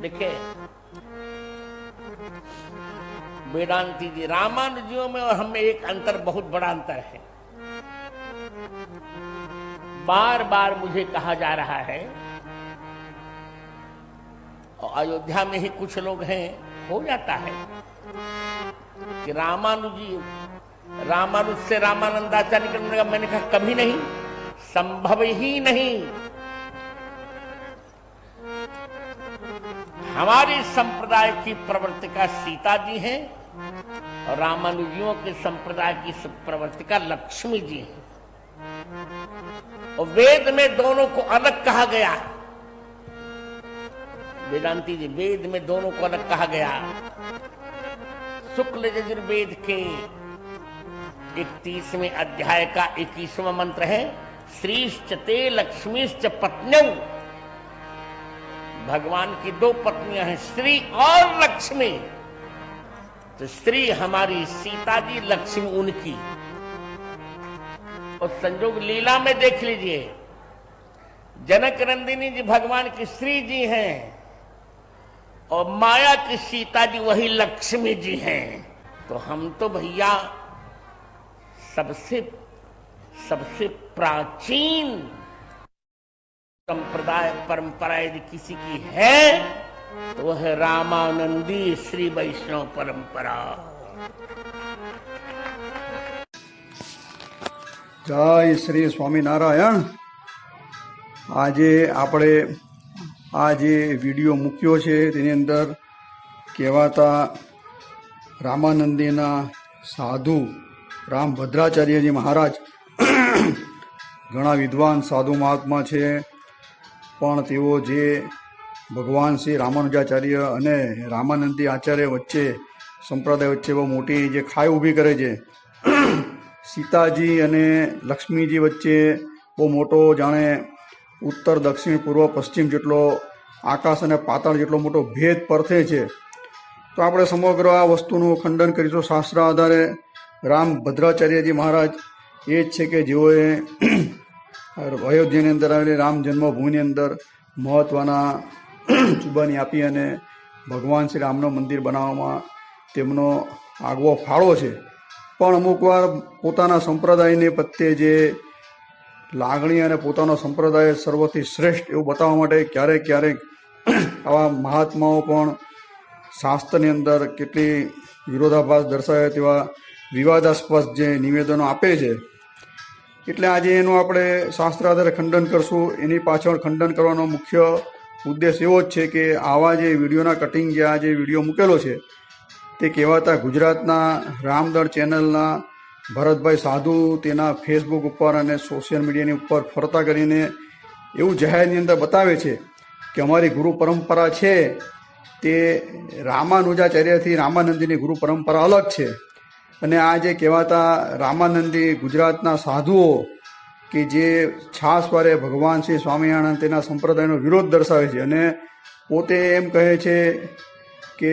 देखिए, वेदांति जी रामानुजियों में और हमें एक अंतर, बहुत बड़ा अंतर है। बार बार मुझे कहा जा रहा है, और अयोध्या में ही कुछ लोग हैं, हो जाता है कि रामानुजी, रामानुज से रामानंदाचार्य निकलने का मैंने कहा, कभी नहीं, संभव ही नहीं हमारी संप्रदाय की प्रवर्तिका सीता जी हैं और रामानुजियों के संप्रदाय की प्रवर्तिका लक्ष्मी जी हैं। और वेद में दोनों को अलग कहा गया वेदांति जी, वेद में दोनों को अलग कहा गया शुक्ल यजुर्वेद के इकतीसवें अध्याय का इक्कीसवां मंत्र है, श्रीश्च ते लक्ष्मीश्च पत्न्यौ भगवान की दो पत्नियाँ हैं श्री और लक्ष्मी। तो श्री हमारी, सीता जी, लक्ष्मी उनकी। और संजोग लीला में देख लीजिए, जनक नंदिनी जी भगवान की श्री जी हैं, और माया की सीता जी, वही लक्ष्मी जी हैं। तो हम तो भैया, सबसे सबसे प्राचीन संप्रदाय परंपरा यदि किसी की है तो वह है रामानंदी श्री वैष्णव परंपरा જય શ્રી સ્વામિનારાયણ આજે આપણે આ જે વિડીયો મૂક્યો છે તેની અંદર કહેવાતા રામાનંદીના સાધુ રામ ભદ્રાચાર્યજી મહારાજ ઘણા વિદ્વાન સાધુ મહાત્મા છે પણ તેઓ જે ભગવાન શ્રી રામાનુજાચાર્ય અને રામાનંદી આચાર્ય વચ્ચે, સંપ્રદાય વચ્ચે બહુ મોટી જે ખાઈ ઊભી કરે છે, સીતાજી અને લક્ષ્મીજી વચ્ચે બહુ મોટો જાણે ઉત્તર, દક્ષિણ, પૂર્વ, પશ્ચિમ જેટલો આકાશ અને પાતાળ જેટલો મોટો ભેદ પરથે છે. તો આપણે સમગ્ર આ વસ્તુનું ખંડન કરીશું. શાસ્ત્ર આધારે રામ ભદ્રાચાર્યજી મહારાજ એ જ છે કે જેઓએ અયોધ્યાની અંદર આવેલી રામ જન્મભૂમિની અંદર મહત્ત્વના ચુબાની આપી અને ભગવાન શ્રી રામનું મંદિર બનાવવામાં તેમનો આગવો ફાળો છે પણ અમુક વાર પોતાના સંપ્રદાયને પ્રત્યે જે લાગણી અને પોતાનો સંપ્રદાય સર્વથી શ્રેષ્ઠ એવું બતાવવા માટે ક્યારેક ક્યારેક આવા મહાત્માઓ પણ શાસ્ત્રની અંદર કેટલી વિરોધાભાસ દર્શાવે તેવા વિવાદાસ્પદ જે નિવેદનો આપે છે એટલે આજે એનું આપણે શાસ્ત્ર આધારે ખંડન કરશું. એની પાછળ ખંડન કરવાનો મુખ્ય ઉદ્દેશ એવો જ છે કે આવા જે વિડીયોના કટિંગ જે આ જે વીડિયો મૂકેલો છે, તે કહેવાતા ગુજરાતના રામદળ ચેનલના ભરતભાઈ સાધુ તેના ફેસબુક ઉપર અને સોશિયલ મીડિયાની ઉપર ફરતા કરીને એવું જાહેરની અંદર બતાવે છે કે અમારી ગુરુ પરંપરા છે તે રામાનુજાચાર્યથી રામાનંદીની ગુરુ પરંપરા અલગ છે. અને આ જે કહેવાતા રામાનંદી ગુજરાતના સાધુઓ કે જે છાસવારે ભગવાન શ્રી સ્વામિનારાયણ તેના સંપ્રદાયનો વિરોધ દર્શાવે છે અને પોતે એમ કહે છે કે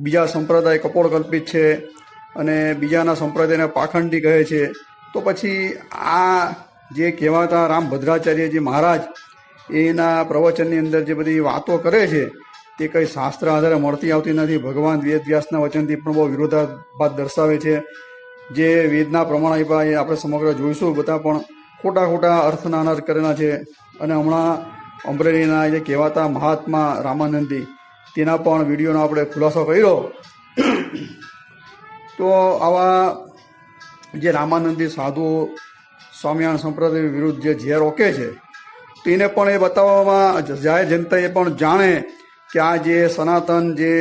બીજા સંપ્રદાય કપોળ કલ્પિત છે અને બીજાના સંપ્રદાયને પાખંડી કહે છે. તો પછી આ જે કહેવાતા રામ ભદ્રાચાર્યજી મહારાજ, એના પ્રવચનની અંદર જે બધી વાતો કરે છે તે કંઈ શાસ્ત્ર આધારે મળતી આવતી નથી. ભગવાન વેદ વ્યાસના વચનથી પણ બહુ વિરોધાભાસ દર્શાવે છે. જે વેદના પ્રમાણ આપ્યા એ આપણે સમગ્ર જોઈશું બધા પણ. ખોટા ખોટા અર્થના અનર્થ કરેલા છે. અને હમણાં અમરેલીના જે કહેવાતા મહાત્મા રામાનંદી, તેના પણ વિડીયોનો આપણે ખુલાસો કર્યો. તો આવા જે રામાનંદી સાધુઓ સ્વામિનારાયણ સંપ્રદાય વિરુદ્ધ જે ઝેર ઓકે છે, તેને પણ એ બતાવવામાં જાહેર જનતા એ પણ જાણે આ જે સનાતન જે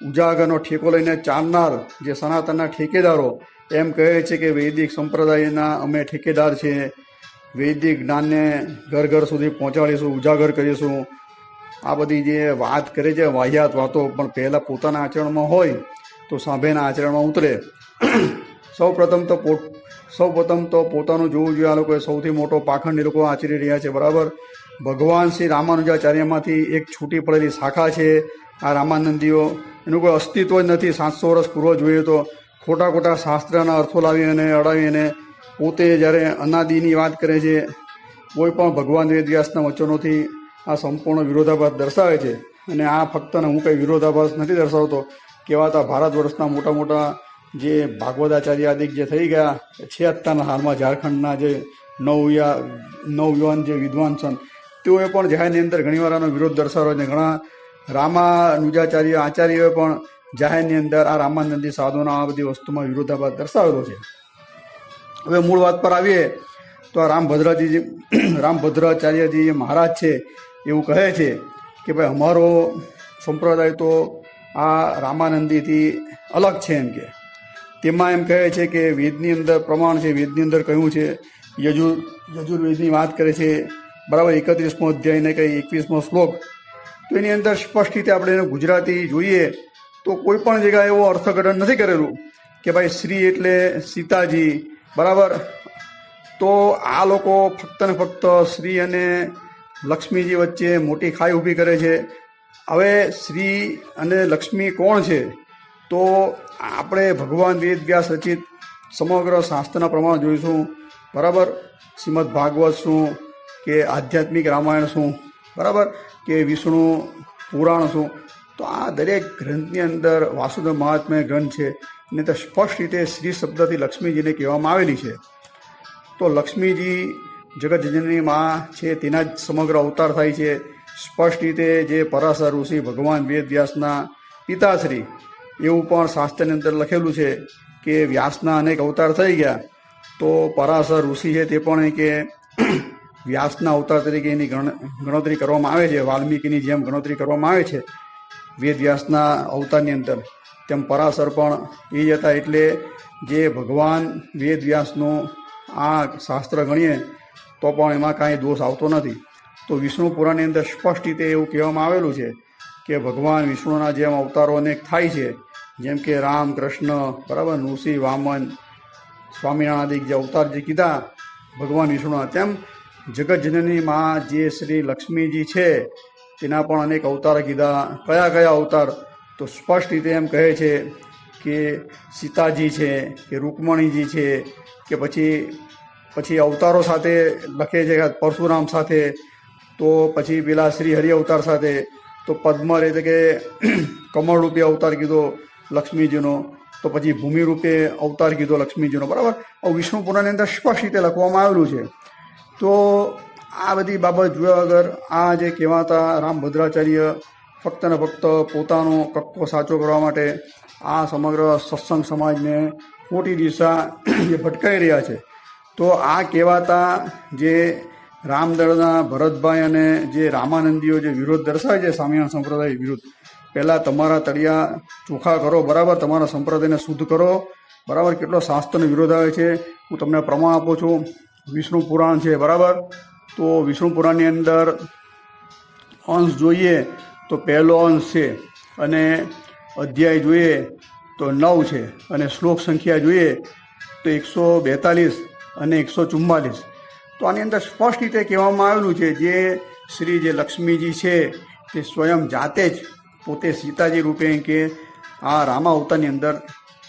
ઉજાગરનો ઠેકો લઈને ચાલનાર જે સનાતનના ઠેકેદારો, એમ કહે છે કે વૈદિક સંપ્રદાયના અમે ઠેકેદાર છીએ વૈદિક જ્ઞાનને ઘર ઘર સુધી પહોંચાડીશું, ઉજાગર કરીશું. આ બધી જે વાત કરે છે, વાહિયાત વાતો પણ પહેલાં પોતાના આચરણમાં હોય તો સાંભેના આચરણમાં ઉતરે. સૌ પ્રથમ તો પોત, સૌ પ્રથમ તો પોતાનું જોવું જોઈએ, આ લોકોએ સૌથી મોટો પાખંડ એ લોકો આચરી રહ્યા છે, બરાબર? ભગવાન શ્રી રામાનુજાચાર્યમાંથી એક છૂટી પડેલી શાખા છે. આ રામાનંદીઓ, એનું કોઈ અસ્તિત્વ જ નથી. સાતસો વર્ષ પૂર્વ જોઈએ તો ખોટા ખોટા શાસ્ત્રના અર્થો લાવી અને અડાવી અને પોતે જ્યારે અનાદિની વાત કરે છે, કોઈ પણ ભગવાન વેદવ્યાસના વચનોથી આ સંપૂર્ણ વિરોધાભાસ દર્શાવે છે. અને આ ફક્ત હું કંઈ વિરોધાભાસ નથી દર્શાવતો. કહેવાતા ભારત વર્ષના મોટા મોટા જે ભાગવદાચાર્ય આદિક જે થઈ ગયા છે અત્યારના હાલમાં ઝારખંડના જે નવયા નવયુવાન જે વિદ્વાન છે તેઓએ પણ જાહેરની અંદર ઘણીવાર આનો વિરોધ દર્શાવ્યો છે. ઘણા રામાનુજાચાર્ય આચાર્યોએ પણ જાહેરની અંદર આ રામાનંદી સાધુના આ બધી વસ્તુમાં વિરોધાભાસ દર્શાવેલો છે. હવે મૂળ વાત પર આવીએ તો આ રામભદ્રાજી રામભદ્રાચાર્યજી મહારાજ છે એવું કહે છે કે ભાઈ અમારો સંપ્રદાય તો આ રામાનંદીથી અલગ છે એમ કે. તેમાં એમ કહે છે કે વેદની અંદર પ્રમાણ છે, વેદની અંદર કહ્યું છે યજુર યજુર્વેદની વાત કરે છે બરાબર, એકત્રીસમો અધ્યાય ને કંઈ એકવીસમો શ્લોક. તો એની અંદર સ્પષ્ટ રીતે આપણે એને ગુજરાતી જોઈએ તો કોઈ પણ જગ્યાએ એવો અર્થઘટન નથી કરેલું કે ભાઈ શ્રી એટલે સીતાજી, બરાબર? તો આ લોકો ફક્ત ને ફક્ત શ્રી અને લક્ષ્મીજી વચ્ચે મોટી ખાઈ ઊભી કરે છે. હવે શ્રી અને લક્ષ્મી કોણ છે? તો આપણે ભગવાન વેદ વ્યાસ રચિત સમગ્ર શાસ્ત્રના પ્રમાણ જોઈશું. બરાબર? શ્રીમદ ભાગવત શું? કે આધ્યાત્મિક રામાયણ શું? બરાબર? કે વિષ્ણુ પુરાણ શું? તો આ દરેક ગ્રંથની અંદર વાસુદેવ મહાત્મ્ય ગ્રંથ છે. ને તો સ્પષ્ટ રીતે શ્રી શબ્દથી લક્ષ્મીજીને કહેવામાં આવેલી છે. તો લક્ષ્મીજી જગતજનની માં છે, તેના જ સમગ્ર અવતાર થાય છે. સ્પષ્ટ રીતે જે પરાશર ઋષિ ભગવાન વેદ વ્યાસના પિતાશ્રી એવું પણ શાસ્ત્રની અંદર લખેલું છે કે વ્યાસના અનેક અવતાર થઈ ગયા. તો પરાશર ઋષિ છે તે પણ કે વ્યાસના અવતાર તરીકે એની ગણતરી કરવામાં આવે છે, વાલ્મીકીની જેમ ગણતરી કરવામાં આવે છે, વેદ વ્યાસના અવતારની અંદર. તેમ પરાશર પણ એ જ હતા એટલે જે ભગવાન વેદ વ્યાસનું આ શાસ્ત્ર ગણીએ, તો પણ એમાં કાંઈ દોષ આવતો નથી. તો વિષ્ણુ પુરાણની અંદર સ્પષ્ટ રીતે એવું કહેવામાં આવેલું છે કે ભગવાન વિષ્ણુના જેમ અવતારો અનેક થાય છે, જેમ કે રામ, કૃષ્ણ, બરાબર નૃસિંહ વામન, સ્વામિનારાયણ જે અવતાર જે કીધા, ભગવાન વિષ્ણુના, તેમ જગતજનની માં જે શ્રી લક્ષ્મીજી છે, તેના પણ અનેક અવતાર કીધા. કયા કયા અવતાર? તો સ્પષ્ટ રીતે એમ કહે છે કે સીતાજી છે, કે રૂકમણીજી છે, કે પછી પછી અવતારો સાથે લખે છે પરશુરામ સાથે, તો પછી પેલા શ્રી હરિ અવતાર સાથે, તો પદ્મર એટલે કે કમળરૂપે અવતાર કીધો લક્ષ્મીજીનો, તો પછી ભૂમિ રૂપે અવતાર કીધો લક્ષ્મીજીનો. બરાબર? વિષ્ણુ પુરાણની અંદર સ્પષ્ટ રીતે લખવામાં આવેલું છે. તો આ બધી બાબત જોયા વગર આ જે કહેવાતા રામભદ્રાચાર્ય ફક્ત ને ફક્ત પોતાનો કક્કો સાચો કરવા માટે આ સમગ્ર સત્સંગ સમાજને ખોટી દિશા જે ભટકાઈ રહ્યા છે, તો આ કહેવાતા જે રામદળના ભરતભાઈ અને જે રામાનંદીઓ જે વિરોધ દર્શાવે છે સ્વામિનારાયણ સંપ્રદાય વિરુદ્ધ, પહેલાં તમારા તળિયા ચોખ્ખા કરો, બરાબર? તમારા સંપ્રદાયને શુદ્ધ કરો. બરાબર? કેટલો શાસ્ત્રનો વિરોધ આવે છે? હું તમને પ્રમાણ આપું છું. વિષ્ણુ પુરાણ છે, બરાબર? તો વિષ્ણુ પુરાણની અંદર અંશ જોઈએ તો પહેલો અંશ છે અને અધ્યાય જોઈએ તો નવ છે અને શ્લોક સંખ્યા જોઈએ તો એકસો બેતાલીસ અને એકસો ચુમ્માલીસ. તો આની અંદર સ્પષ્ટ રીતે કહેવામાં આવેલું છે જે શ્રી જે લક્ષ્મીજી છે તે સ્વયં જાતે જ પોતે સીતાજી રૂપે કે આ રામા અવતારની અંદર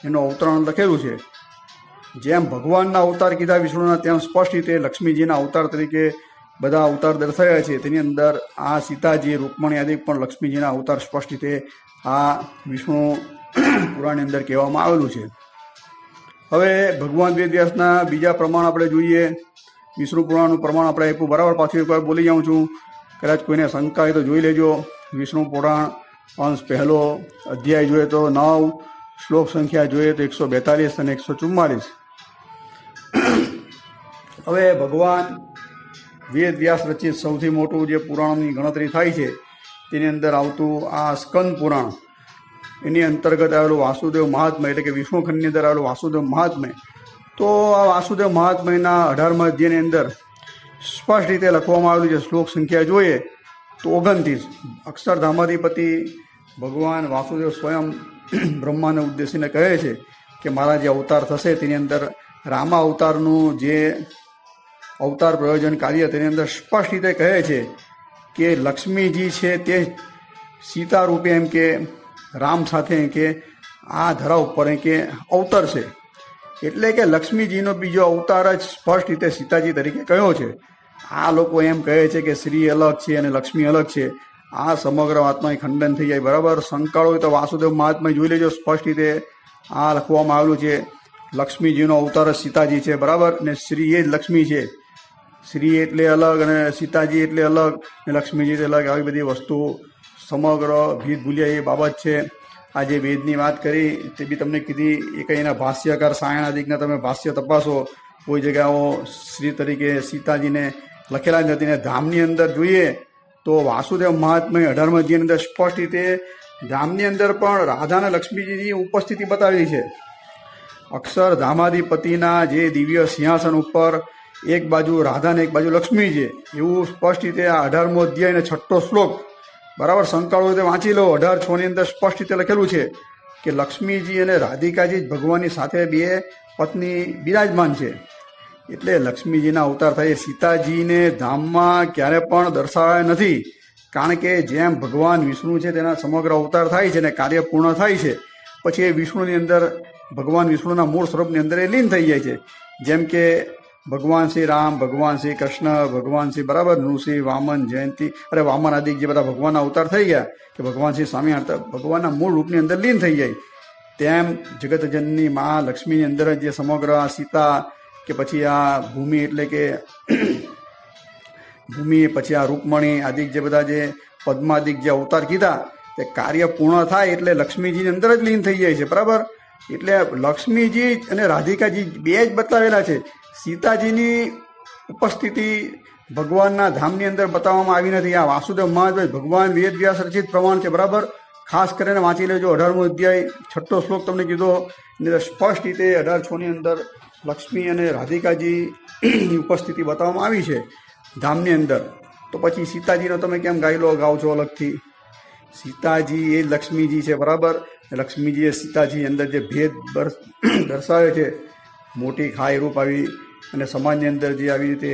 એનું અવતરણ લખેલું છે. જેમ ભગવાનના અવતાર કીધા વિષ્ણુના, તેમ સ્પષ્ટ રીતે લક્ષ્મીજીના અવતાર તરીકે બધા અવતાર દર્શાવ્યા છે. તેની અંદર આ સીતાજી, રૂકમણી આદિ પણ લક્ષ્મીજીના અવતાર સ્પષ્ટ રીતે આ વિષ્ણુ પુરાણની અંદર કહેવામાં આવેલું છે. હવે ભગવાન વેદવ્યાસના બીજા પ્રમાણ આપણે જોઈએ. વિષ્ણુ પુરાણનું પ્રમાણ આપણે આપ્યું બરાબર પાછું એકવાર બોલી જાઉં છું. કદાચ કોઈને શંકા હોય તો જોઈ લેજો. વિષ્ણુ પુરાણ અંશ પહેલો અધ્યાય જોઈએ તો નવ. શ્લોક સંખ્યા જોઈએ તો એકસો બેતાલીસ અને એકસો ચુમ્માલીસ. હવે ભગવાન વેદ વ્યાસ રચિત સૌથી મોટું જે પુરાણની ગણતરી થાય છે, તેની અંદર આવતું આ સ્કંદ પુરાણ, એની અંતર્ગત આવેલું વાસુદેવ મહાત્મય એટલે કે વિષ્ણુખંડની અંદર આવેલું વાસુદેવ મહાત્મય, તો આ વાસુદેવ મહાત્મયના અઢારમા અધ્યાયની અંદર સ્પષ્ટ રીતે લખવામાં આવેલું છે, શ્લોક સંખ્યા જોઈએ તો ઓગણત્રીસ. અક્ષરધામાધિપતિ ભગવાન વાસુદેવ સ્વયં બ્રહ્માને ઉદ્દેશીને કહે છે કે મારા જે અવતાર થશે, તેની અંદર રામા અવતારનું જે અવતાર, પ્રયોજન, કાર્ય તેની અંદર સ્પષ્ટ રીતે કહે છે કે લક્ષ્મીજી છે તે સીતા રૂપે એમ કે રામ સાથે કે આ ધરા ઉપર એમ કે અવતરશે એટલે કે લક્ષ્મીજીનો બીજો અવતાર જ સ્પષ્ટ રીતે સીતાજી તરીકે કયો છે. આ લોકો એમ કહે છે કે શ્રી અલગ છે અને લક્ષ્મી અલગ છે. આ સમગ્ર વાતમાં ખંડન થઈ જાય. બરાબર? સંકળ હોય તો વાસુદેવ મહાત્મા જોઈ લેજો. સ્પષ્ટ રીતે આ લખવામાં આવેલું છે. લક્ષ્મીજીનો અવતાર જ સીતાજી છે. બરાબર? ને શ્રી એ જ લક્ષ્મી છે. શ્રી એટલે અલગ અને સીતાજી એટલે અલગ ને લક્ષ્મીજી એટલે અલગ. આવી બધી વસ્તુઓ સમગ્ર ભીત ભૂલ્યા એ બાબત છે. આ જે વેદની વાત કરી, તે બી તમને કીધી એ કંઈ એના ભાષ્યકાર સાયણાદિકના તમે ભાષ્ય તપાસો, કોઈ જગ્યાઓ શ્રી તરીકે સીતાજીને લખેલા જ નથી. ને ધામની અંદર જોઈએ તો વાસુદેવ મહાત્મા અઢારમા અધ્યાયની અંદર સ્પષ્ટ રીતે ધામની અંદર પણ રાધા અને લક્ષ્મીજીની ઉપસ્થિતિ બતાવેલી છે. અક્ષર ધામાધિપતિના જે દિવ્ય સિંહાસન ઉપર એક બાજુ રાધા ને એક બાજુ લક્ષ્મી છે એવું સ્પષ્ટ રીતે આ અઢારમો અધ્યાય અને છઠ્ઠો શ્લોક. બરાબર સંકાળો રીતે વાંચી લો. અઢાર છ ની અંદર સ્પષ્ટ રીતે લખેલું છે કે લક્ષ્મીજી અને રાધિકાજી જ ભગવાનની સાથે બે પત્ની બિરાજમાન છે. એટલે લક્ષ્મીજીના અવતાર થાય સીતાજીને ધામમાં ક્યારે પણ દર્શાવ્યા નથી. કારણ કે જેમ ભગવાન વિષ્ણુ છે તેના સમગ્ર અવતાર થાય છે અને કાર્ય પૂર્ણ થાય છે, પછી એ વિષ્ણુની અંદર ભગવાન વિષ્ણુના મૂળ સ્વરૂપની અંદર એ લીન થઈ જાય છે. જેમ કે ભગવાન શ્રી રામ, ભગવાન શ્રી કૃષ્ણ, ભગવાન શ્રી બરાબર નૃસિંહ વામન જયંતિ. અરે વામન આદિ જે બધા ભગવાનના અવતાર થઈ ગયા કે ભગવાન શ્રી સ્વામિનારાયણ ભગવાનના મૂળ રૂપની અંદર લીન થઈ જાય. તેમ જગતજનની મા લક્ષ્મીની અંદર જ સમગ્ર આ સીતા કે પછી આ ભૂમિ એટલે કે ભૂમિ, પછી આ રૂકમણી આદિક જે બધા જે પદ્માદિક જે અવતાર કીધા, તે કાર્ય પૂર્ણ થાય એટલે લક્ષ્મીજીની અંદર જ લીન થઈ જાય છે, બરાબર? એટલે લક્ષ્મીજી અને રાધિકાજી બે જ બતાવેલા છે. સીતાજીની ઉપસ્થિતિ ભગવાનના ધામની અંદર બતાવવામાં આવી નથી. આ વાસુદેવ મહારાજ ભગવાન વેદ વ્યાસ રચિત પ્રમાણ છે, બરાબર? ખાસ કરીને વાંચી લેજો. અઢારમો અધ્યાય, છઠ્ઠો શ્લોક તમને કીધો. સ્પષ્ટ રીતે અઢાર છની અંદર લક્ષ્મી અને રાધિકાજીની ઉપસ્થિતિ બતાવવામાં આવી છે ધામની અંદર. તો પછી સીતાજીનો તમે કેમ ગાયલો ગાઓ છો અલગથી? સીતાજી એ લક્ષ્મીજી છે, બરાબર? લક્ષ્મીજી એ સીતાજી અંદર જે ભેદ દર્શાવે છે, મોટી ખાય રૂપ આવી અને સમાજની અંદર જે આવી રીતે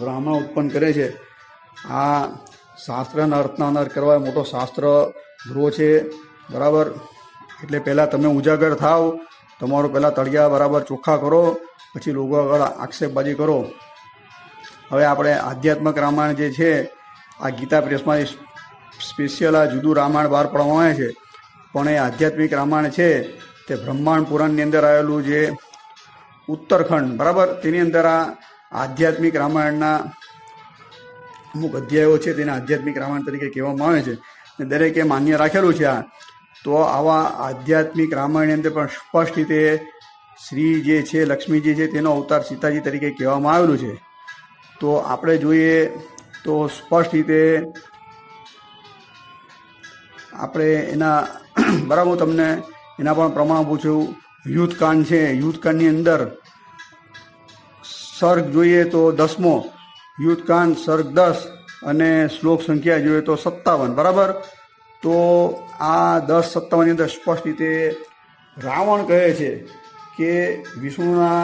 બ્રાહ્મણ ઉત્પન્ન કરે છે, આ શાસ્ત્રના અર્થના અનર્થ કરવા મોટો શાસ્ત્ર ધ્રુવ છે, બરાબર? એટલે પહેલાં તમે ઉજાગર થાવ તમારું પહેલાં તળિયા બરાબર ચોખ્ખા કરો, પછી લોકો આગળ આક્ષેપબાજી કરો. હવે આપણે આધ્યાત્મક રામાયણ જે છે, આ ગીતા પ્રેસમાં સ્પેશિયલ આ જુદું રામાયણ બહાર પાડવામાં આવે છે. પણ એ આધ્યાત્મિક રામાયણ છે, તે બ્રહ્માંડ પુરાણની અંદર આવેલું જે ઉત્તરખંડ, બરાબર? તેની અંદર આ આધ્યાત્મિક રામાયણના અમુક અધ્યાયો છે, તેને આધ્યાત્મિક રામાયણ તરીકે કહેવામાં આવે છે. અને દરેકે માન્ય રાખેલું છે આ. તો આવા આધ્યાત્મિક રામાયણની અંદર પણ સ્પષ્ટ રીતે શ્રી જે છે લક્ષ્મીજી છે, તેનો અવતાર સીતાજી તરીકે કહેવામાં આવેલું છે. તો આપણે જોઈએ તો સ્પષ્ટ રીતે આપણે એના બરાબર તમને એના પણ પ્રમાણ પૂછ્યું યુદ્ધકાંડ છે. યુદ્ધકાંડની અંદર સર્ગ જોઈએ તો દસમો, યુદ્ધકાંડ સર્ગ દસ અને શ્લોક સંખ્યા જોઈએ તો સત્તાવન, બરાબર? તો આ દસ સત્તાવનની અંદર સ્પષ્ટ રીતે રાવણ કહે છે કે વિષ્ણુના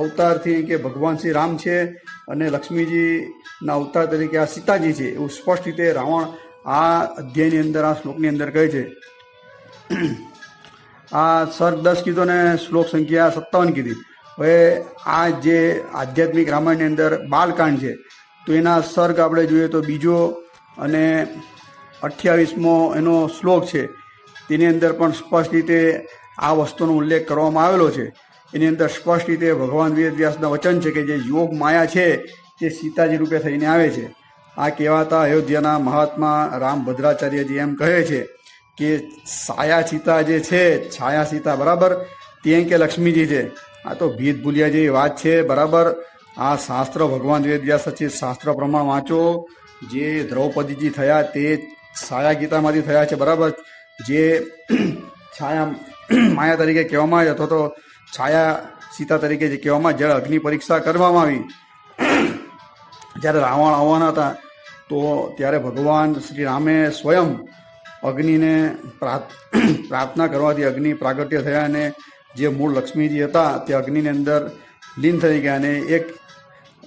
અવતારથી કે ભગવાન શ્રી રામ છે અને લક્ષ્મીજીના અવતાર તરીકે આ સીતાજી છે એવું સ્પષ્ટ રીતે રાવણ આ અધ્યાયની અંદર, આ શ્લોકની અંદર કહે છે. આ સર્ગ દસ કીધો ને શ્લોક સંખ્યા સત્તાવન કીધી. હવે આ જે આધ્યાત્મિક રામાયણની અંદર બાલકાંડ છે, તો એના સર્ગ આપણે જોઈએ તો બીજો અને અઠ્યાવીસમો એનો શ્લોક છે, તેની અંદર પણ સ્પષ્ટ રીતે આ વસ્તુનો ઉલ્લેખ કરવામાં આવેલો છે. એની અંદર સ્પષ્ટ રીતે ભગવાન વેદવ્યાસના વચન છે કે જે યોગ માયા છે, તે સીતાજી રૂપે થઈને આવે છે. આ કહેવાતા અયોધ્યાના મહાત્મા રામ ભદ્રાચાર્યજી એમ કહે છે કે સાયા સીતા જે છે, છાયા સીતા બરાબર, તે કે લક્ષ્મીજી છે. આ તો ભીત ભૂલિયા જેવી વાત છે, બરાબર? આ શાસ્ત્ર ભગવાન વેદ વ્યાસ સચિત શાસ્ત્ર પ્રમાણ વાંચો. જે દ્રૌપદીજી થયા તે છાયા ગીતામાંથી થયા છે, બરાબર? જે છાયા માયા તરીકે કહેવામાં આવી, અથવા તો છાયા સીતા તરીકે જે કહેવામાં જ્યારે અગ્નિ પરીક્ષા કરવામાં આવી. જ્યારે રાવણ આવવાના હતા, તો ત્યારે ભગવાન શ્રી રામે સ્વયં અગ્નિને પ્રાર્થ- પ્રાર્થના કરવાથી અગ્નિ પ્રાગટ્ય થયા અને જે મૂળ લક્ષ્મીજી હતા, તે અગ્નિની અંદર લીન થઈ ગયા અને એક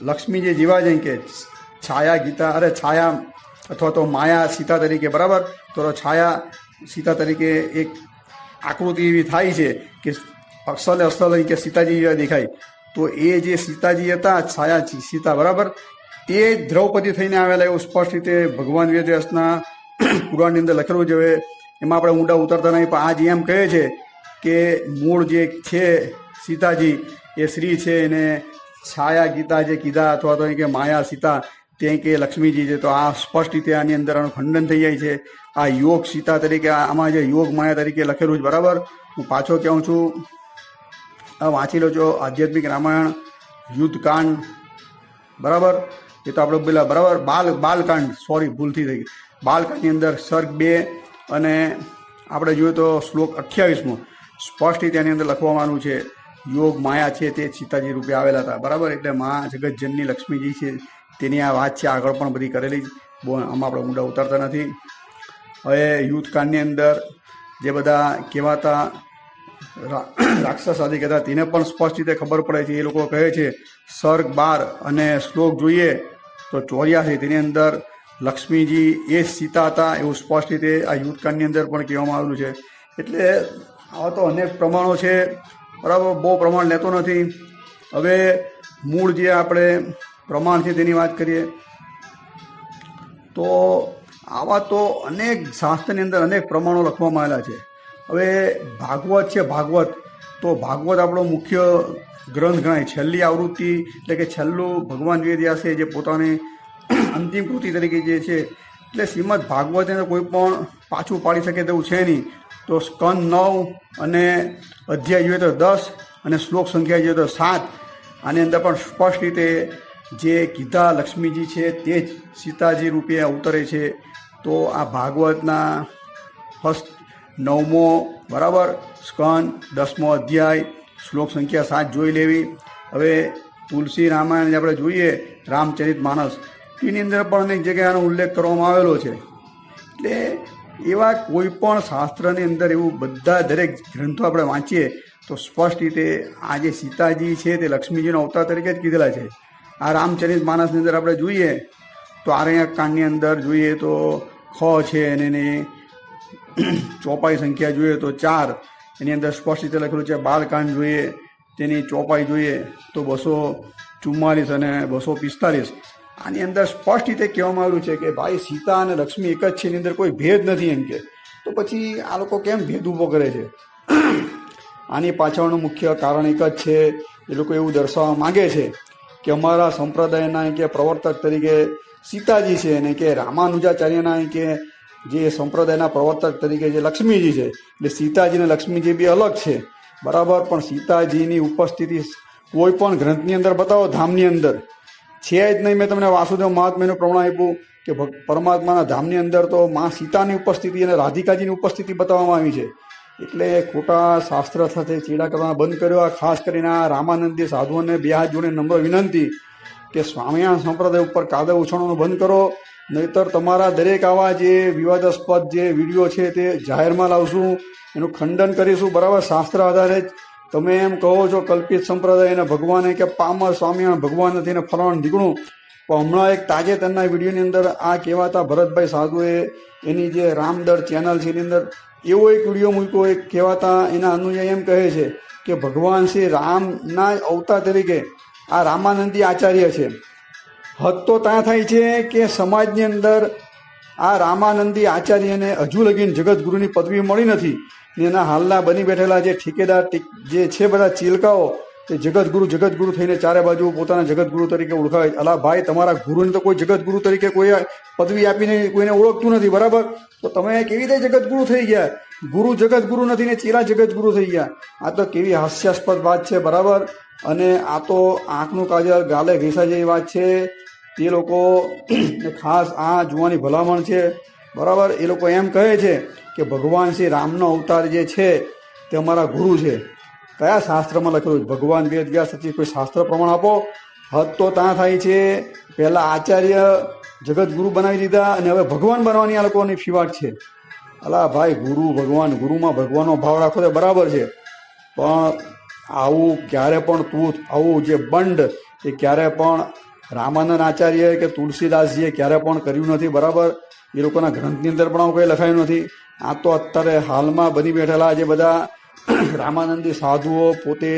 લક્ષ્મીજી જીવા જઈ કે છાયા ગીતા, અરે છાયા અથવા તો માયા સીતા તરીકે, બરાબર? તો છાયા સીતા તરીકે એક આકૃતિ એવી થાય છે કે અસલે અસલ કે સીતાજી જેવા દેખાય. તો એ જે સીતાજી હતા, છાયા સીતા, બરાબર? તે દ્રૌપદી થઈને આવેલા એવું સ્પષ્ટ રીતે ભગવાન વેદવ્યાસના પુરાણની અંદર લખેલું છે. એમાં આપણે ઊંડા ઉતરતા નહીં, પણ આજ એમ કહે છે કે મૂળ જે છે સીતાજી, એ શ્રી છે એને છાયા ગીતા જે કીધા અથવા તો કે માયા સીતા તે કે લક્ષ્મીજી છે, તો આ સ્પષ્ટ રીતે આની અંદર આનું ખંડન થઈ જાય છે. આ યોગ સીતા તરીકે આમાં જે યોગ માયા તરીકે લખેલું છે, બરાબર? હું પાછો કહું છું. વાંચી લો છો આધ્યાત્મિક રામાયણ, યુદ્ધકાંડ, બરાબર? એ તો આપણે પેલા, બરાબર? બાલ, બાલકાંડ સોરી ભૂલથી થઈ ગઈ. બાલકાંડની અંદર સર્ગ બે અને આપણે જોઈએ તો શ્લોક અઠ્યાવીસમો. સ્પષ્ટ રીતે એની અંદર લખવામાં છે, યોગ માયા છે તે સીતાજી રૂપે આવેલા હતા. બરાબર? એટલે મા જગતજનની લક્ષ્મીજી છે, તેની આ વાત છે, આગળ પણ બધી કરેલી બહુ આમાં આપણે ઊંડા ઉતારતા નથી. હવે યુથકાળની અંદર જે બધા કહેવાતા રાક્ષસ આદિ કહેતા, તેને પણ સ્પષ્ટ રીતે ખબર પડે છે. એ લોકો કહે છે સર્ગ બાર અને શ્લોક જોઈએ તો ચોર્યાસી તેની અંદર લક્ષ્મીજી એ સીતા હતા એવું સ્પષ્ટ રીતે આ યુદ્ધકાંડની અંદર પણ કહેવામાં આવેલું છે. એટલે આવા તો અનેક પ્રમાણો છે. બરાબર, બહુ પ્રમાણ લેતો નથી. હવે મૂળ જે આપણે પ્રમાણ છે તેની વાત કરીએ. તો આવા તો અનેક શાસ્ત્રની અંદર અનેક પ્રમાણો લખવામાં આવેલા છે. હવે ભાગવત છે ભાગવત. તો ભાગવત આપણો મુખ્ય ગ્રંથ ગણાય. છેલ્લી આવૃત્તિ, એટલે કે છેલ્લું ભગવાન વેદવ્યાસે જે પોતાની અંતિમ કૃતિ તરીકે જે છે એટલે શ્રીમદ ભાગવત એને કોઈ પણ પાછું પાડી શકે તેવું છે નહીં. તો સ્કંદ નવ અને અધ્યાય જોઈએ તો દસ અને શ્લોક સંખ્યા જોઈએ તો સાત. આની અંદર પણ સ્પષ્ટ રીતે જે ગીતા લક્ષ્મીજી છે તે જ સીતાજી રૂપે ઉતરે છે. તો આ ભાગવતના ફર્સ્ટ નવમો બરાબર, સ્કંદ દસમો અધ્યાય, શ્લોક સંખ્યા સાત જોઈ લેવી. હવે તુલસી રામાયણ આપણે જોઈએ, રામચરિત માનસ એની અંદર પણ અનેક જગ્યાએ આનો ઉલ્લેખ કરવામાં આવેલો છે. એટલે એવા કોઈ પણ શાસ્ત્રની અંદર એવું બધા દરેક ગ્રંથો આપણે વાંચીએ, તો સ્પષ્ટ રીતે આ જે સીતાજી છે તે લક્ષ્મીજીનો અવતાર તરીકે જ કીધેલા છે. આ રામચરિત માનસની અંદર આપણે જોઈએ, તો આરણ્યકાંડની અંદર જોઈએ તો ખ છે અને એની ચોપાઈ સંખ્યા જોઈએ તો ચાર, એની અંદર સ્પષ્ટ રીતે લખેલું છે બાલકાંડ જોઈએ, તેની ચોપાઈ જોઈએ તો બસો ચુમ્માલીસ અને બસો પિસ્તાલીસ. આની અંદર સ્પષ્ટ રીતે કહેવામાં આવ્યું છે કે ભાઈ સીતા અને લક્ષ્મી એક જ છે, એની અંદર કોઈ ભેદ નથી એમ કે. તો પછી આ લોકો કેમ ભેદ ઊભો કરે છે? આની પાછળનું મુખ્ય કારણ એક જ છે, એ લોકો એવું દર્શાવવા માગે છે કે અમારા સંપ્રદાયના કે પ્રવર્તક તરીકે સીતાજી છે અને કે રામાનુજાચાર્યના કે જે સંપ્રદાયના પ્રવર્તક તરીકે જે લક્ષ્મીજી છે, એટલે સીતાજી અને લક્ષ્મીજી બી અલગ છે. બરાબર, પણ સીતાજીની ઉપસ્થિતિ કોઈ પણ ગ્રંથની અંદર, બતાવો, ધામની અંદર. છે જ નહીં. મેં તમને વાસુદેવ મહાત્મ્યનું પ્રમાણ આપ્યું કે પરમાત્માના ધામની અંદર તો મા સીતાની ઉપસ્થિતિ અને રાધિકાજીની ઉપસ્થિતિ બતાવવામાં આવી છે. એટલે ખોટા શાસ્ત્ર સાથે ચીડા કરવાના બંધ કર્યો. આ ખાસ કરીને આ રામાનંદી સાધુઓને બે હાથ જોડે નમ્ર વિનંતી કે સ્વામિયા સંપ્રદાય ઉપર કાદવ ઉછાળવાનું બંધ કરો. નહીતર તમારા દરેક આવા જે વિવાદાસ્પદ જે વીડિયો છે તે જાહેરમાં લાવશું. એનું ખંડન કરીશું. બરાબર? શાસ્ત્ર આધારે જ તમે એમ કહો છો કલ્પિત સંપ્રદાય અને ભગવાને કે પામર સ્વામિનારાયણ ભગવાન નથી ને ફરવાનું નીકળું પણ હમણાં એક તાજેતરના વિડીયોની અંદર આ કહેવાતા ભરતભાઈ સાધુએ એની જે રામદળ ચેનલ છે એની અંદર એવો એક વીડિયો મૂક્યો, એક કહેવાતા એના અનુયાયી એમ કહે છે કે ભગવાન શ્રી રામના અવતાર તરીકે આ રામાનંદી આચાર્ય છે. હદ તો ત્યાં થાય છે કે સમાજની અંદર આ રામાનંદી આચાર્યને હજુ લગીન જગતગુરુની પદવી મળી નથી. એના હાલના બની બેઠેલા જે ઠેકેદાર જે છે બધા ચીલકાઓ, તે જગતગુરુ જગતગુરુ થઈને ચારે બાજુ પોતાના જગતગુરુ તરીકે ઓળખાવે અલા ભાઈ, તમારા ગુરુને તો કોઈ જગતગુરુ તરીકે કોઈ પદવી આપીને કોઈને ઓળખતું નથી, બરાબર? તો તમે કેવી રીતે જગતગુરુ થઈ ગયા? ગુરુ જગતગુરુ નથી ને ચીરા જગતગુરુ થઈ ગયા. આ તો કેવી હાસ્યાસ્પદ વાત છે, બરાબર? અને આ તો આંખનું કાજલ ગાલે ઘેસા જેવી વાત છે. તે લોકો ખાસ આ જોવાની ભલામણ છે, બરાબર? એ લોકો એમ કહે છે કે ભગવાન શ્રી રામનો અવતાર જે છે તે અમારા ગુરુ છે. કયા શાસ્ત્રમાં લખેલું છે? ભગવાન વેદ ગયા સચિવ, કોઈ શાસ્ત્ર પ્રમાણ આપો? હદ તો ત્યાં થાય છે. પહેલાં આચાર્ય જગત ગુરુ બનાવી દીધા અને હવે ભગવાન બનવાની આ લોકોની ફીવાટ છે. અલા ભાઈ, ગુરુ ભગવાન, ગુરુમાં ભગવાનનો ભાવ રાખો તો બરાબર છે. પણ આવું ક્યારે પણ તું, આવું જે બંડ, એ ક્યારે પણ રામાનંદ આચાર્ય કે તુલસીદાસજીએ ક્યારે પણ કર્યું નથી, બરાબર? એ લોકોના ગ્રંથની અંદર પણ આવું કંઈ લખાયું નથી. આ તો અત્યારે હાલમાં બની બેઠેલા જે બધા રામાનંદી સાધુઓ પોતે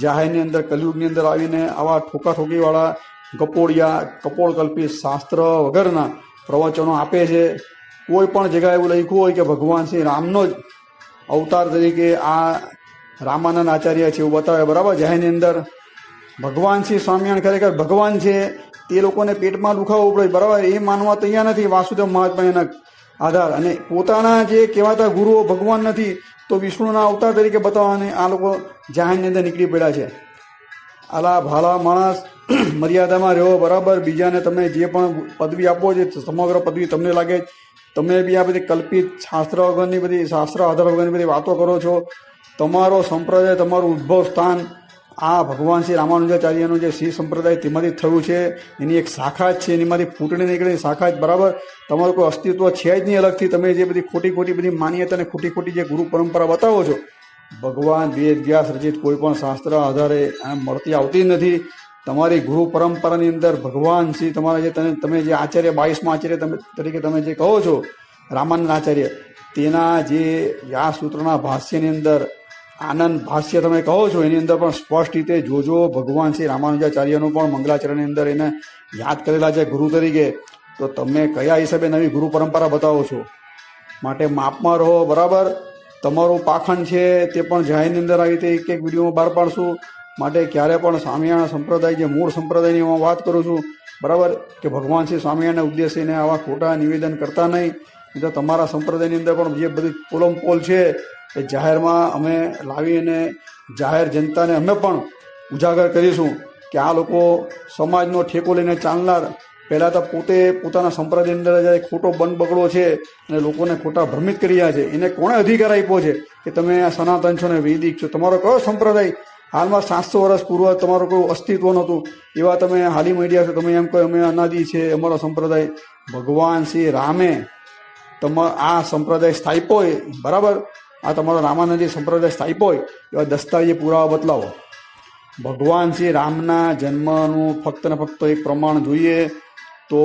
જાહેરની અંદર, કલયુગની અંદર આવીને આવા ઠોકા ઠોકીવાળા ગપોડિયા કપોળકલ્પી શાસ્ત્ર વગરના પ્રવચનો આપે છે. કોઈ પણ જગ્યાએ એવું લખ્યું હોય કે ભગવાન શ્રી રામનો જ અવતાર તરીકે આ રામાનંદ આચાર્ય છે એવું બતાવે, બરાબર? જાહેરની અંદર ભગવાન શ્રી સ્વામિનારાયણ ખરેખર ભગવાન છે. તે લોકોને પેટમાં દુખાવવું પડે, બરાબર? એ માનવા તૈયાર નથી. વાસુદેવ મહાત્મા એના આધાર. અને પોતાના જે કહેવાતા ગુરુઓ ભગવાન નથી, તો વિષ્ણુના અવતાર તરીકે બતાવવાને આ લોકો જાહેરની અંદર નીકળી પડ્યા છે. આલા ભાલા માણસ મર્યાદામાં રહ્યો, બરાબર. બીજાને તમે જે પણ પદવી આપો છે સમગ્ર પદવી તમને લાગે તમે બી આ બધી કલ્પિત શાસ્ત્ર વગરની બધી, શાસ્ત્ર આધાર વગરની બધી વાતો કરો છો. તમારો સંપ્રદાય, તમારું ઉદ્ભવ સ્થાન આ ભગવાન શ્રી રામાનુજાચાર્યનું જે શ્રી સંપ્રદાય તેમાંથી થયું છે, એની એક શાખા જ છે, એનીમાંથી ફૂટણી નીકળે શાખા જ બરાબર. તમારું કોઈ અસ્તિત્વ છે જ નહીં અલગથી. તમે જે બધી ખોટી ખોટી બધી માન્યતા અને ખોટી ખોટી જે ગુરુ પરંપરા બતાવો છો, ભગવાન વેદ વ્યાસ રચિત કોઈ પણ શાસ્ત્ર આધારે એમ મળતી આવતી નથી. તમારી ગુરુ પરંપરાની અંદર ભગવાન શ્રી તમારા જે તમે જે આચાર્ય, બાવીસમાં આચાર્ય તમે, તરીકે તમે જે કહો છો, રામાનંદ આચાર્ય, તેના જે વ્યાસસૂત્રના ભાષ્યની અંદર આનંદ ભાષ્ય તમે કહો છો, એની અંદર પણ સ્પષ્ટ રીતે જોજો, ભગવાન શ્રી રામાનુજાચાર્યનું પણ મંગલાચરણની અંદર એને યાદ કરેલા છે ગુરુ તરીકે. તો તમે કયા હિસાબે નવી ગુરુ પરંપરા બતાવો છો? માટે માપમાં રહો, બરાબર? તમારું પાખંડ છે તે પણ જાહેરની અંદર આવી રીતે એક એક વિડીયોમાં બહાર પાડશું માટે ક્યારે પણ સ્વામિયાણા સંપ્રદાય, જે મૂળ સંપ્રદાયની હું વાત કરું છું, બરાબર? કે ભગવાન શ્રી સ્વામિયાના ઉદ્દેશીને આવા ખોટા નિવેદન કરતા નહીં. તો તમારા સંપ્રદાયની અંદર પણ જે બધી પોલમ પોલ છે એ જાહેરમાં અમે લાવી અને જાહેર જનતાને અમે પણ ઉજાગર કરીશું કે આ લોકો સમાજનો ઠેકો લઈને ચાલનાર. પહેલાં તો પોતે પોતાના સંપ્રદાયની અંદર જે ખોટો બંધ બગડો છે અને લોકોને ખોટા ભ્રમિત કરી રહ્યા છે, એને કોણે અધિકાર આપ્યો છે કે તમે આ સનાતન છો ને વૈદિક છો? તમારો કયો સંપ્રદાય? હાલમાં સાતસો વર્ષ પૂર્વ તમારું કોઈ અસ્તિત્વ નહોતું. એવા તમે હાલી મીડિયા છો, તમે એમ કહો અમે અનાદિ છે, અમારો સંપ્રદાય ભગવાન શ્રી રામે તમારા આ સંપ્રદાય સ્થાપ્યો હોય બરાબર? આ તમારો રામાનંદી સંપ્રદાય સ્થાપ્યો હોય એવા દસ્તાવેજી પુરાવા બતલાવો ભગવાન શ્રી રામના જન્મનું ફક્ત ને ફક્ત એક પ્રમાણ જોઈએ તો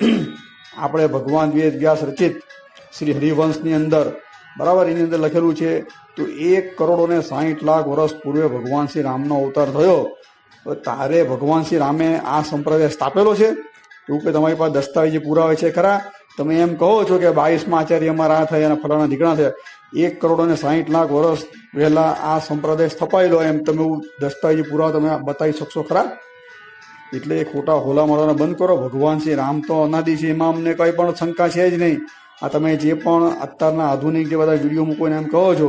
આપણે ભગવાન વેદ વ્યાસ રચિત શ્રી હરિવંશની અંદર, બરાબર? એની અંદર લખેલું છે, તો એક કરોડ અને સાહીઠ લાખ વર્ષ પૂર્વે ભગવાન શ્રી રામનો અવતાર થયો. તો તારે ભગવાન શ્રી રામે આ સંપ્રદાય સ્થાપેલો છે? એવું કે તમારી પાસે દસ્તાવેજી પુરાવે છે ખરા? તમે એમ કહો છો કે બાવીસમાં આચાર્ય અમારા આ થયા અને ફલાણા ઢીકણા થયા એક કરોડ અને સાહીઠ લાખ વર્ષ પહેલા આ સંપ્રદાય સ્થપાયેલો એમ તમે દસ્તાવેજી પુરાવા તમે બતાવી શકશો ખરા? એટલે એ ખોટા હોલા મારવાના બંધ કરો. ભગવાન શ્રી રામ તો અનાદિ છે, એમાં અમને કંઈ પણ શંકા છે જ નહીં. આ તમે જે પણ અત્યારના આધુનિક જે બધા વીડિયો મૂકોને એમ કહો છો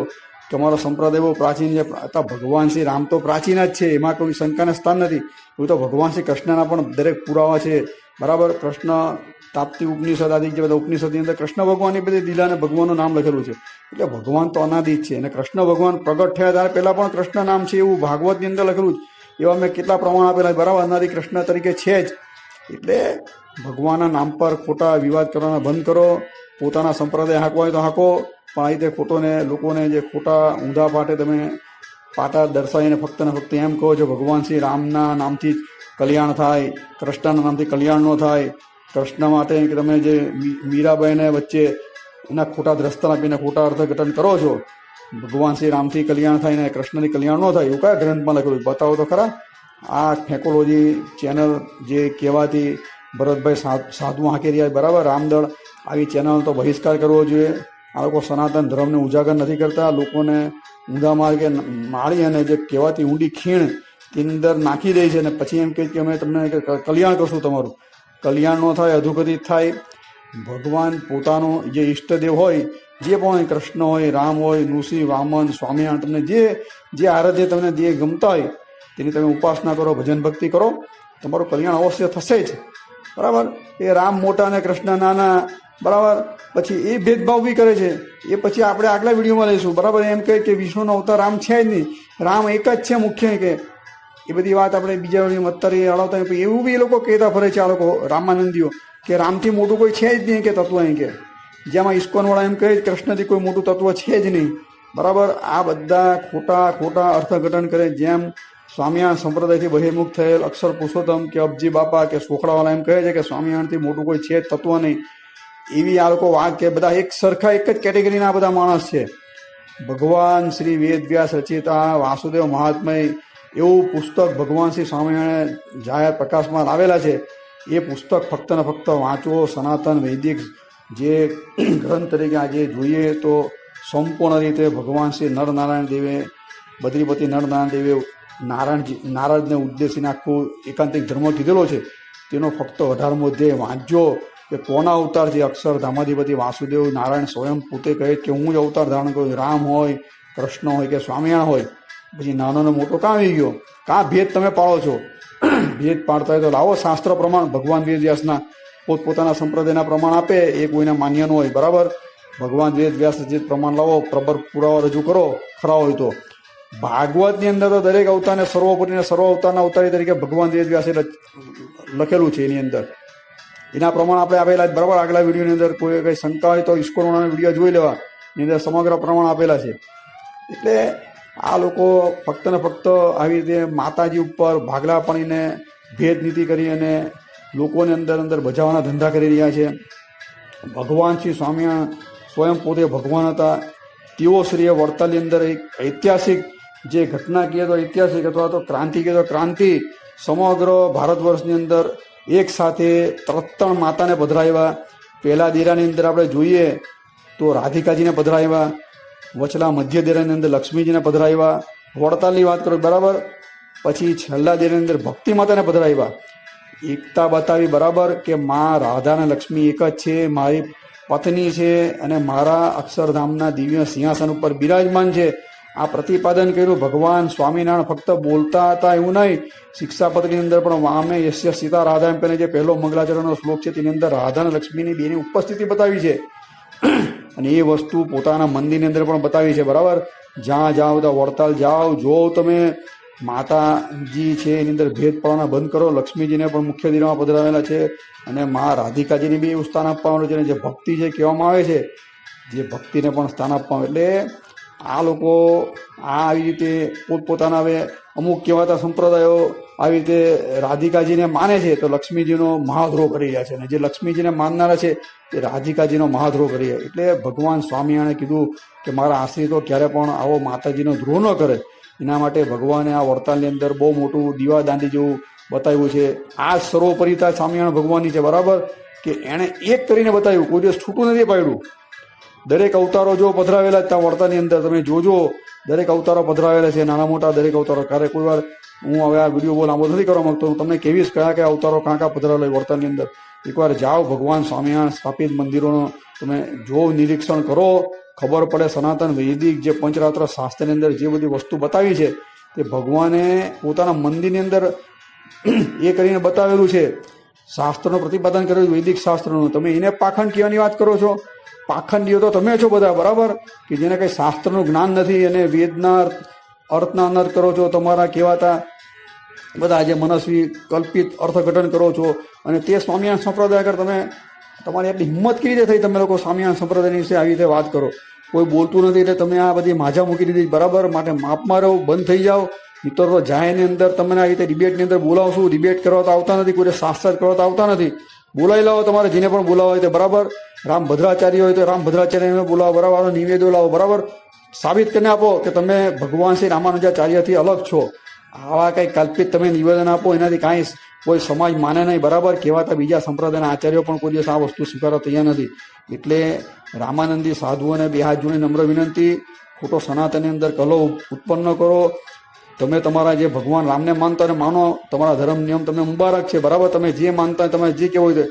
કે અમારો સંપ્રદાય બહુ પ્રાચીન છે. ભગવાન શ્રી રામ તો પ્રાચીન જ છે, એમાં કોઈ શંકાને સ્થાન નથી. એવું તો ભગવાન શ્રી કૃષ્ણના પણ દરેક પુરાવા છે. બરાબર? કૃષ્ણ તાપ્તી ઉપનિષદ આદિ જે બધા ઉપનિષદની અંદર કૃષ્ણ ભગવાનની બધી લીલા અને ભગવાનનું નામ લખેલું છે. એટલે ભગવાન તો અનાદિ છે અને કૃષ્ણ ભગવાન પ્રગટ થયા ત્યારે પહેલાં પણ કૃષ્ણ નામ છે એવું ભાગવતની અંદર લખેલું છે એવા મેં કેટલા પ્રમાણ આપેલા બરાબર, અનાદિ કૃષ્ણ તરીકે છે જ. એટલે ભગવાનના નામ પર ખોટા વિવાદ કરવાના બંધ કરો. પોતાના સંપ્રદાય હાંકવા હોય તો હાંકો. પણ આ રીતે ખોટોને, લોકોને જે ખોટા ઊંધા પાટે તમે પાટા દર્શાવીને ફક્ત ને ફક્ત એમ કહો છો, ભગવાન શ્રી રામના નામથી કલ્યાણ થાય, કૃષ્ણના નામથી કલ્યાણ ન થાય. કૃષ્ણ માટે કે તમે જે મીરાબાઈને વચ્ચે એના ખોટા દ્રષ્ટાન આપીને ખોટા અર્થઘટન કરો છો, ભગવાન શ્રી રામથી કલ્યાણ થાય ને કૃષ્ણની કલ્યાણ ન થાય, એવું કયા ગ્રંથમાં લખેલું? બતાવો તો ખરા. આ ફેકોલોજી ચેનલ જે કહેવાતી ભરતભાઈ સાધુ હાંકી રહ્યા બરાબર, રામદળ, આવી ચેનલનો તો બહિષ્કાર કરવો જોઈએ. આ લોકો સનાતન ધર્મને ઉજાગર નથી કરતા. લોકોને ઊંધા માર્ગે માળી અને જે કહેવાતી ઊંડી ખીણ તેની અંદર નાખી દે છે અને પછી એમ કહે કે અમે તમને કલ્યાણ કરશું તમારું. કલ્યાણ ન થાય અધોગતિ થાય. ભગવાન પોતાનો જે ઈષ્ટદેવ હોય, જે પણ હોય, કૃષ્ણ હોય, રામ હોય નૃસિંહ વામન સ્વામિનારાયણ તમને જે જે આરાધ્ય તમને જે ગમતા હોય, તેની તમે ઉપાસના કરો, ભજન ભક્તિ કરો, તમારું કલ્યાણ અવશ્ય થશે જ. બરાબર? એ રામ મોટા અને કૃષ્ણ નાના, બરાબર? પછી એ ભેદભાવ બી કરે છે. એ પછી આપણે આગલા વિડીયોમાં લઈશું. બરાબર? એમ કહે કે વિષ્ણુનો અવતાર રામ છે જ નહીં. રામ એક જ છે મુખ્ય કે એ બધી વાત આપણે બીજા વિડીયોમાં અત્યારે હળવતા. એવું બી એ લોકો કહેતા ફરે છે આ લોકો, રામાનંદીઓ, કે રામથી મોટું કોઈ છે જ નહીં કે તત્વ અહીં કે. જેમાં ઇસ્કોનવાળા એમ કહે કૃષ્ણથી કોઈ મોટું તત્વ છે જ નહીં. બરાબર? આ બધા ખોટા ખોટા અર્થઘટન કરે, જેમ સ્વામિયાણ સંપ્રદાયથી બહિર્મુખ થયેલ અક્ષર પુરુષોત્તમ, કે અબજી બાપા, કે સોખડાવાળા એમ કહે છે કે સ્વામિયાણથી મોટું કોઈ છે તત્વ નહીં. એવી આ લોકો વાત કે બધા એક સરખા એક જ કેટેગરીના બધા માણસ છે. ભગવાન શ્રી વેદવ્યાસ રચિતા, વાસુદેવ મહાત્મય એવું પુસ્તક ભગવાન શ્રી સ્વામિનારાયણ જાહેર પ્રકાશમાં લાવેલા છે, એ પુસ્તક ફક્ત ને ફક્ત વાંચવો, સનાતન, વૈદિક જે ગ્રંથ તરીકે આજે જોઈએ તો સંપૂર્ણ રીતે ભગવાન શ્રી નરનારાયણ દેવે, બદ્રીપતિ નરનારાયણ દેવે નારાયણજી, નારદને ઉદ્દેશીને આખું એકાંતિક ધર્મ કીધેલો છે, તેનો ફક્ત અઢારમો અધ્યાય વાંચજો કે કોના અવતાર છે? અક્ષર ધામાધિપતિ વાસુદેવ નારાયણ સ્વયં પોતે કહે કે હું જ અવતાર ધારણ કરું રામ હોય, કૃષ્ણ હોય કે સ્વામિનારાયણ હોય પછી નાનો ને મોટો કાં આવી ગયો? કાં ભેદ તમે પાળો છો? ભેદ પાડતા હોય તો લાવો, શાસ્ત્ર પ્રમાણ, ભગવાન વેદવ્યાસના પોતપોતાના સંપ્રદાયના પ્રમાણ આપે, એ કોઈને માન્ય ન હોય, બરાબર? ભગવાન વેદવ્યાસ જે પ્રમાણ લાવો પ્રબર પુરાવા રજૂ કરો, ખરા હોય તો. ભાગવતની અંદર તો દરેક અવતારને સર્વોપરીને સર્વ અવતારના અવતારી તરીકે ભગવાન વેદવ્યાસે લખ- લખેલું છે એની અંદર. એના પ્રમાણ આપણે આપેલા બરાબર? આગલા વિડીયોની અંદર કોઈ કંઈ શંકા હોય તો ઇસ્કોરોના વીડિયો જોઈ લેવા. એની અંદર સમગ્ર પ્રમાણ આપેલા છે. એટલે આ લોકો ફક્ત ને ફક્ત આવી રીતે માતાજી ઉપર ભાગલા પડીને ભેદ નીતિ કરી અને લોકોને અંદર અંદર બજાવવાના ધંધા કરી રહ્યા છે. ભગવાન શ્રી સ્વામી સ્વયં પોતે ભગવાન હતા. તેઓ શ્રીએ વડતાલની અંદર એક ઐતિહાસિક જે ઘટના કહીએ તો ઐતિહાસિક અથવા તો ક્રાંતિ કહીએ તો ક્રાંતિ, સમગ્ર ભારત વર્ષની અંદર એક સાથે ત્રણ માતાને પધરાવ્યા. પહેલા દેરાની અંદર આપણે જોઈએ તો રાધિકાજીને પધરાવ્યા. વચલા મધ્ય દેરાની અંદર લક્ષ્મીજીને પધરાવ્યા. વડતાલની વાત કરું, બરાબર? પછી છેલ્લા દેરાની અંદર ભક્તિ માતાને પધરાવ્યા. એકતા બતાવી, બરાબર, કે મા રાધા અને લક્ષ્મી એક જ છે, મારી પત્ની છે અને મારા અક્ષરધામના દિવ્ય સિંહાસન ઉપર બિરાજમાન છે. આ પ્રતિપાદન કર્યું, ભગવાન સ્વામિનારાયણ ફક્ત બોલતા હતા એવું નહીં. શિક્ષાપત્રની અંદર પણ વામે યશ્ય સીતા રાધા એમ કરીને જે પહેલો મંગલાચરણનો શ્લોક છે, તેની અંદર રાધા અને લક્ષ્મીની બેની ઉપસ્થિતિ બતાવી છે. અને એ વસ્તુ પોતાના મંદિરની અંદર પણ બતાવી છે, બરાબર? જ્યાં જાઓ ત્યાં વડતાલ જાઓ, જો તમે માતાજી છે, એની અંદર ભેદ પાડવાના બંધ કરો. લક્ષ્મીજીને પણ મુખ્ય દિનમાં પધરાવેલા છે અને મા રાધિકાજીને બી એવું સ્થાન આપવાનું છે અને જે ભક્તિ છે કહેવામાં આવે છે, જે ભક્તિને પણ સ્થાન આપવાનું એટલે આ લોકો આ આવી રીતે પોતપોતાના હવે અમુક કહેવાતા સંપ્રદાયો આવી રીતે રાધિકાજીને માને છે, તો લક્ષ્મીજીનો મહાદ્રોહ કરી રહ્યા છે અને જે લક્ષ્મીજીને માનનારા છે તે રાધિકાજીનો મહાદ્રોહ કરીએ. એટલે ભગવાન સ્વામિયાણે કીધું કે મારા આશ્રિતો ક્યારે પણ આવો માતાજીનો દ્રોહ ન કરે. એના માટે ભગવાને આ વડતાલની અંદર બહુ મોટું દીવાદાંડી જેવું બતાવ્યું છે. આ સર્વોપરિતા સ્વામિયાણ ભગવાનની છે, બરાબર? કે એણે એક કરીને બતાવ્યું, કોઈ દિવસ છૂટું નથી પાડ્યું. દરેક અવતારો જો પધરાવેલા ત્યાં વડતાની અંદર તમે જોજો, દરેક અવતારો પધરાવેલા છે, નાના મોટા દરેક અવતારો. ક્યારે કોઈ વાર હું હવે આ વીડિયો બહુ લાંબો નથી કરવા માંગતો, હું તમને કેવીશ કયા કયા અવતારો કાં કાં પધરાવેલા વડતાની અંદર. એકવાર જાઓ ભગવાન સ્વામિનારાયણ સ્થાપિત મંદિરોનો, તમે જો નિરીક્ષણ કરો, ખબર પડે સનાતન વૈદિક જે પંચરાત્ર શાસ્ત્રની અંદર જે બધી વસ્તુ બતાવી છે, તે ભગવાને પોતાના મંદિરની અંદર એ કરીને બતાવેલું છે. શાસ્ત્રનું પ્રતિપાદન કર્યું વૈદિક શાસ્ત્રનું. તમે એને પાખંડ કહેવાની વાત કરો છો? પાખંડીઓ તો તમે છો બધા, બરાબર? કે જેને કંઈ શાસ્ત્રનું જ્ઞાન નથી અને વેદના અર્થના અનર્થ કરો છો, તમારા કહેવાતા બધા જે મનસ્વી, કલ્પિત અર્થઘટન કરો છો અને તે સ્વામિનારાયણ સંપ્રદાય આગળ તમે તમારી આટલી હિંમત કેવી રીતે થઈ તમે લોકો સ્વામિનારાયણ સંપ્રદાયની વિશે આવી રીતે વાત કરો? કોઈ બોલતું નથી એટલે તમે આ બધી માજા મૂકી દીધી. બરાબર? માટે માપમાં રહો બંધ થઈ જાઓ. મિત્રો તો જાહેરની અંદર. તમને આવી રીતે ડિબેટની અંદર બોલાવશું. ડિબેટ કરવા તો આવતા નથી. કોઈ શાસ્ત્ર કરવા તો આવતા નથી. બોલાવી લાવો તમારે. જેને પણ બોલાવો હોય તે બરાબર. રામ ભદ્રાચાર્ય હોય તો રામ ભદ્રાચાર્યને બોલાવો. બરાબર? નિવેદો લાવો. બરાબર? સાબિત કરીને આપો કે તમે ભગવાન શ્રી રામાનુજાચાર્યથી અલગ છો. આવા કંઈ કલ્પિત તમે નિવેદન આપો, એનાથી કાંઈ કોઈ સમાજ માને નહીં, બરાબર? કહેવાતા બીજા સંપ્રદાયના આચાર્યો પણ કોઈ દિવસ આ વસ્તુ સ્વીકારવા તૈયાર નથી. એટલે રામાનંદી સાધુઓને બે હાથ જોડી નમ્ર વિનંતી, ખોટો સનાતનની અંદર કલો ઉત્પન્ન કરો. તમે તમારા જે ભગવાન રામને માનતા અને માનો. તમારા ધર્મ નિયમ તમને મુબારક છે, બરાબર? તમે જે માનતા તમે જે કહેવું હોય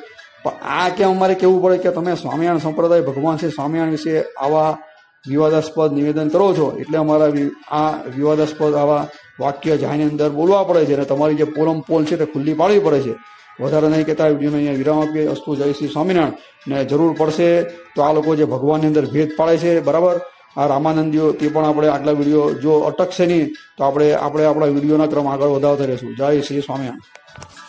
પણ આ કેમ અમારે કહેવું પડે કે તમે સ્વામિનારાયણ સંપ્રદાય ભગવાન છે, સ્વામિનારાયણ વિશે આવા વિવાદાસ્પદ નિવેદન કરો છો? એટલે અમારા આ વિવાદાસ્પદ આવા વાક્ય જાહેરની અંદર બોલવા પડે છે અને તમારી જે પોલમ પોલ છે તે ખુલ્લી પાડવી પડે છે. વધારે નહીં કહેતા વિડીયોને અહીંયા વિરામ આપીએ. અસ્તુ, જય શ્રી સ્વામિનારાયણ. ને જરૂર પડશે તો આ લોકો જે ભગવાનની અંદર ભેદ પાડે છે, બરાબર? આ રામાનંદીઓ, તે પણ આપણે આગલા વીડિયો જો અટકશે નહીં, તો આપણે આપણે આપણા વિડીયોના ક્રમ આગળ વધારતા રહીશું. જય શ્રી સ્વામિનારાયણ.